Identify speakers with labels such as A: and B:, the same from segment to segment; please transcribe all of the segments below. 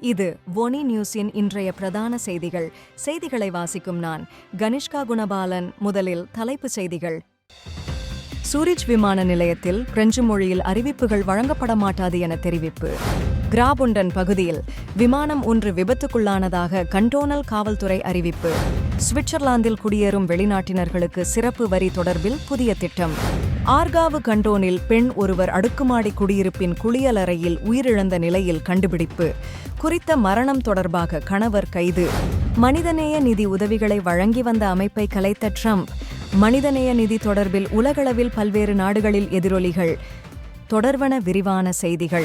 A: இது ஒனி நியூஸின் இன்றைய பிரதான செய்திகள். செய்திகளை வாசிக்கும் நான் கனிஷ்கா குணபாலன். முதலில் தலைப்புச் செய்திகள். சூரிஜ் விமான நிலையத்தில் பிரெஞ்சு மொழியில் அறிவிப்புகள் வழங்கப்பட மாட்டாது என தெரிவிப்பு. கிராபுண்டன் பகுதியில் விமானம் ஒன்று விபத்துக்குள்ளானதாக கண்டோனல் காவல்துறை அறிவிப்பு. சுவிட்சர்லாந்தில் குடியேறும் வெளிநாட்டினர்களுக்கு சிறப்பு வரி தொடர்பில் புதிய திட்டம். ஆர்காவு கண்டோனில் பெண் ஒருவர் அடுக்குமாடி குடியிருப்பின் குளியலறையில் உயிரிழந்த நிலையில் கண்டுபிடிப்பு. குறித்த மரணம் தொடர்பாக கணவர் கைது. மனிதநேய நிதி உதவிகளை வழங்கி வந்த அமைப்பை கலைத்த ட்ரம்ப். மனிதநேய நிதி தொடர்பில் உலகளவில் பல்வேறு நாடுகளில் எதிரொலிகள். தொடர்வன விரிவான செய்திகள்.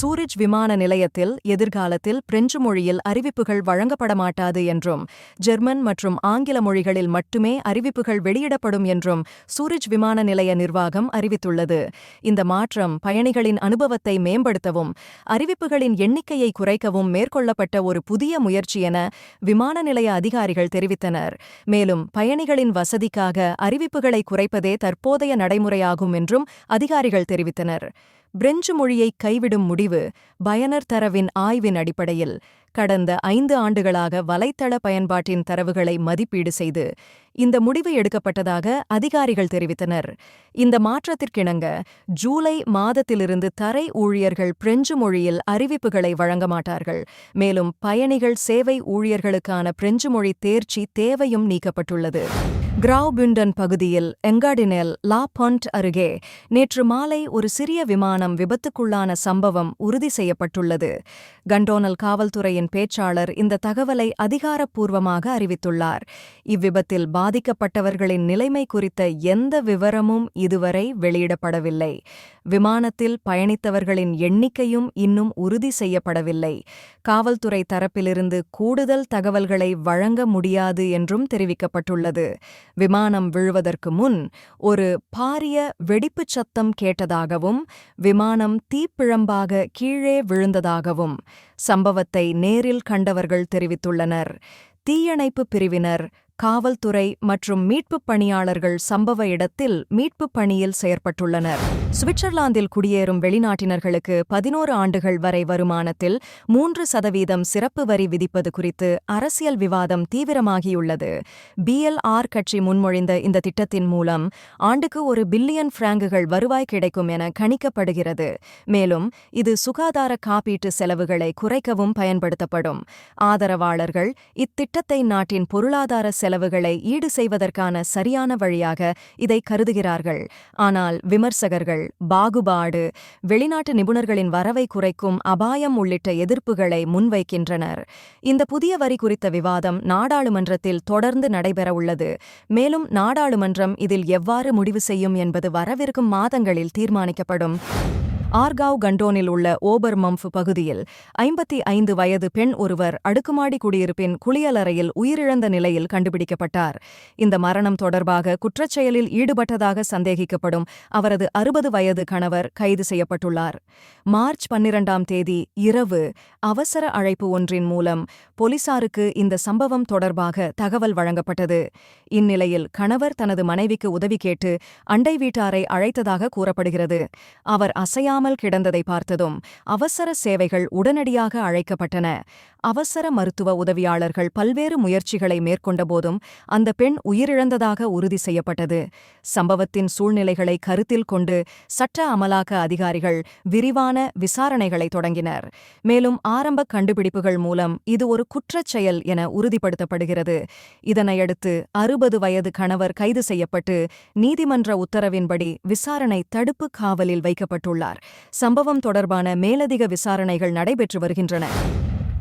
A: சூரிஜ் விமான நிலையத்தில் எதிர்காலத்தில் பிரெஞ்சு மொழியில் அறிவிப்புகள் வழங்கப்பட மாட்டாது என்றும் ஜெர்மன் மற்றும் ஆங்கில மொழிகளில் மட்டுமே அறிவிப்புகள் வெளியிடப்படும் என்றும் சூரிஜ் விமான நிலைய நிர்வாகம் அறிவித்துள்ளது. இந்த மாற்றம் பயணிகளின் அனுபவத்தை மேம்படுத்தவும் அறிவிப்புகளின் எண்ணிக்கையை குறைக்கவும் மேற்கொள்ளப்பட்ட ஒரு புதிய முயற்சி என விமான நிலைய அதிகாரிகள் தெரிவித்தனர். மேலும் பயணிகளின் வசதிக்காக அறிவிப்புகளை குறைப்பதே தற்போதைய நடைமுறையாகும் என்றும் அதிகாரிகள் தெரிவித்தனர். பிரெஞ்சு மொழியை கைவிடும் முடிவு பயனர் தரவின் ஆய்வின் அடிப்படையில் கடந்த ஐந்து ஆண்டுகளாக வலைத்தள பயன்பாட்டின் தரவுகளை மதிப்பீடு செய்து இந்த முடிவு எடுக்கப்பட்டதாக அதிகாரிகள் தெரிவித்தனர். இந்த மாற்றத்திற்கிணங்க ஜூலை மாதத்திலிருந்து தரை ஊழியர்கள் பிரெஞ்சு மொழியில் அறிவிப்புகளை வழங்க மாட்டார்கள். மேலும் பயணிகள் சேவை ஊழியர்களுக்கான பிரெஞ்சு மொழி தேர்ச்சி தேவையும் நீக்கப்பட்டுள்ளது. கிராவ்பிண்டன் பகுதியில் எங்காடினெல் லா பண்ட் அருகே நேற்று மாலை ஒரு சிறிய விமானம் விபத்துக்குள்ளான சம்பவம் உறுதி செய்யப்பட்டுள்ளது. கண்டோனல் காவல்துறையின் பேச்சாளர் இந்த தகவலை அதிகாரப்பூர்வமாக அறிவித்துள்ளார். இவ்விபத்தில் பாதிக்கப்பட்டவர்களின் நிலைமை குறித்த எந்த விவரமும் இதுவரை வெளியிடப்படவில்லை. விமானத்தில் பயணித்தவர்களின் எண்ணிக்கையும் இன்னும் உறுதி செய்யப்படவில்லை. காவல்துறை தரப்பிலிருந்து கூடுதல் தகவல்களை வழங்க முடியாது என்றும் தெரிவிக்கப்பட்டுள்ளது. விமானம் விழுவதற்கு முன் ஒரு பாரிய வெடிப்புச் சத்தம் கேட்டதாகவும் விமானம் தீப்பிழம்பாக கீழே விழுந்ததாகவும் சம்பவத்தை நேரில் கண்டவர்கள் தெரிவித்துள்ளனர். தீயணைப்பு பிரிவினர் காவல்துறை மற்றும் மீட்புப் பணியாளர்கள் சம்பவ இடத்தில் மீட்புப் பணியில் செயற்பட்டுள்ளனர். சுவிட்சர்லாந்தில் குடியேறும் வெளிநாட்டினர்களுக்கு பதினோரு ஆண்டுகள் வரை வருமானத்தில் மூன்று சதவீதம் சிறப்பு வரி விதிப்பது குறித்து அரசியல் விவாதம் தீவிரமாகியுள்ளது. பிஎல்ஆர் கட்சி முன்மொழிந்த இந்த திட்டத்தின் மூலம் ஆண்டுக்கு ஒரு பில்லியன் பிராங்குகள் வருவாய் கிடைக்கும் என கணிக்கப்படுகிறது. மேலும் இது சுகாதார காப்பீட்டு செலவுகளை குறைக்கவும் பயன்படுத்தப்படும். ஆதரவாளர்கள் இத்திட்டத்தை நாட்டின் பொருளாதார செலவுகளை ஈடு செய்வதற்கான சரியான வழியாக இதை கருதுகிறார்கள். ஆனால் விமர்சகர்கள் பாகுபாடு வெளிநாட்டு நிபுணர்களின் வரவை குறைக்கும் அபாயம் உள்ளிட்ட எதிர்ப்புகளை முன்வைக்கின்றனர். இந்த புதிய வரி குறித்த விவாதம் நாடாளுமன்றத்தில் தொடர்ந்து நடைபெறவுள்ளது மேலும் நாடாளுமன்றம் இதில் எவ்வாறு முடிவு செய்யும் என்பது வரவிருக்கும் மாதங்களில் தீர்மானிக்கப்படும். ஆர்காவ் கண்டோனில் உள்ள ஓபர் மம்ஃப் பகுதியில் ஐம்பத்தி ஐந்து வயது பெண் ஒருவர் அடுக்குமாடி குடியிருப்பின் குளியலறையில் உயிரிழந்த நிலையில் கண்டுபிடிக்கப்பட்டார். இந்த மரணம் தொடர்பாக குற்றச்செயலில் ஈடுபட்டதாக சந்தேகிக்கப்படும் அவரது அறுபது வயது கணவர் கைது செய்யப்பட்டுள்ளார். மார்ச் பன்னிரண்டாம் தேதி இரவு அவசர அழைப்பு ஒன்றின் மூலம் போலீசாருக்கு இந்த சம்பவம் தொடர்பாக தகவல் வழங்கப்பட்டது. இந்நிலையில் கணவர் தனது மனைவிக்கு உதவி கேட்டு அண்டை வீட்டாரை அழைத்ததாக கூறப்படுகிறது. அவர் அசையா அசையாமல் கிடந்ததை பார்த்ததும் அவசர சேவைகள் உடனடியாக அழைக்கப்பட்டன. அவசர மருத்துவ உதவியாளர்கள் பல்வேறு முயற்சிகளை மேற்கொண்டபோதும் அந்த பெண் உயிரிழந்ததாக உறுதி செய்யப்பட்டது. சம்பவத்தின் சூழ்நிலைகளை கருத்தில் கொண்டு சட்ட அமலாக்க அதிகாரிகள் விரிவான விசாரணைகளை தொடங்கினர். மேலும் ஆரம்ப கண்டுபிடிப்புகள் மூலம் இது ஒரு குற்றச் செயல் என உறுதிப்படுத்தப்படுகிறது. இதனையடுத்து அறுபது வயது கணவர் கைது செய்யப்பட்டு நீதிமன்ற உத்தரவின்படி விசாரணை தடுப்பு காவலில் வைக்கப்பட்டுள்ளார். சம்பவம் தொடர்பான மேலதிக விசாரணைகள் நடைபெற்று வருகின்றன.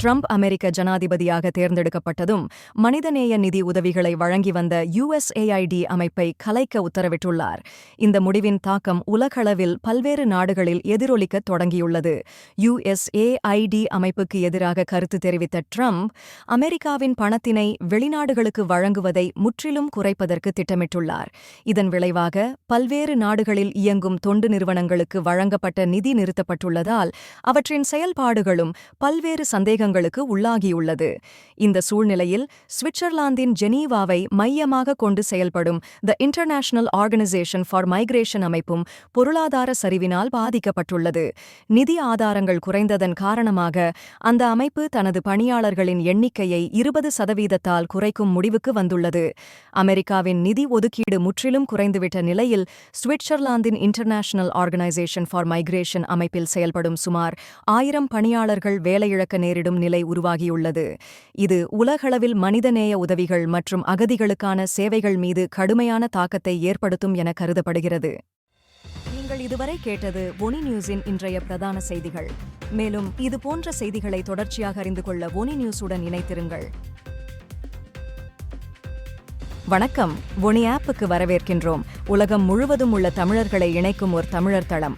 A: ட்ரம்ப் அமெரிக்க ஜனாதிபதியாக தேர்ந்தெடுக்கப்பட்டதும் மனிதநேய நிதி உதவிகளை வழங்கி வந்த யுஎஸ்ஏஐடி அமைப்பை கலைக்க உத்தரவிட்டுள்ளார். இந்த முடிவின் தாக்கம் உலகளவில் பல்வேறு நாடுகளில் எதிரொலிக்க தொடங்கியுள்ளது. யுஎஸ்ஏஐடி அமைப்புக்கு எதிராக கருத்து தெரிவித்த ட்ரம்ப் அமெரிக்காவின் பணத்தினை வெளிநாடுகளுக்கு வழங்குவதை முற்றிலும் குறைப்பதற்கு திட்டமிட்டுள்ளார். இதன் விளைவாக பல்வேறு நாடுகளில் இயங்கும் தொண்டு நிறுவனங்களுக்கு வழங்கப்பட்ட நிதி நிறுத்தப்பட்டுள்ளதால் அவற்றின் செயல்பாடுகளும் பல்வேறு சந்தேக சந்தேகங்களுக்கு உள்ளாகியுள்ளது. இந்த சூழ்நிலையில் சுவிட்சர்லாந்தின் ஜெனீவாவை மையமாக கொண்டு செயல்படும் the International Organization for Migration அமைப்பும் பொருளாதார சரிவினால் பாதிக்கப்பட்டுள்ளது. நிதி ஆதாரங்கள் குறைந்ததன் காரணமாக அந்த அமைப்பு தனது பணியாளர்களின் எண்ணிக்கையை இருபது சதவீதத்தால் குறைக்கும் முடிவுக்கு வந்துள்ளது. அமெரிக்காவின் நிதி ஒதுக்கீடு முற்றிலும் குறைந்துவிட்ட நிலையில் சுவிட்சர்லாந்தின் இன்டர்நேஷனல் ஆர்கனைசேஷன் ஃபார் மைக்ரேஷன் அமைப்பில் செயல்படும் சுமார் ஆயிரம் பணியாளர்கள் வேலையிழக்க நேரிடும் நிலை உருவாகியுள்ளது. இது உலகளவில் மனிதநேய உதவிகள் மற்றும் அகதிகளுக்கான சேவைகள் மீது கடுமையான தாக்கத்தை ஏற்படுத்தும் என கருதப்படுகிறது. நீங்கள் இதுவரை கேட்டது ஒனி நியூஸின் இன்றைய பிரதான செய்திகள். மேலும் இது போன்ற செய்திகளை தொடர்ச்சியாக அறிந்து கொள்ள ஒனி நியூஸுடன் இணைத்திருங்கள் வணக்கம். ஒனி ஆப்புக்கு வரவேற்கின்றோம். உலகம் முழுவதும் உள்ள தமிழர்களை இணைக்கும் ஒரு தமிழர் தளம்.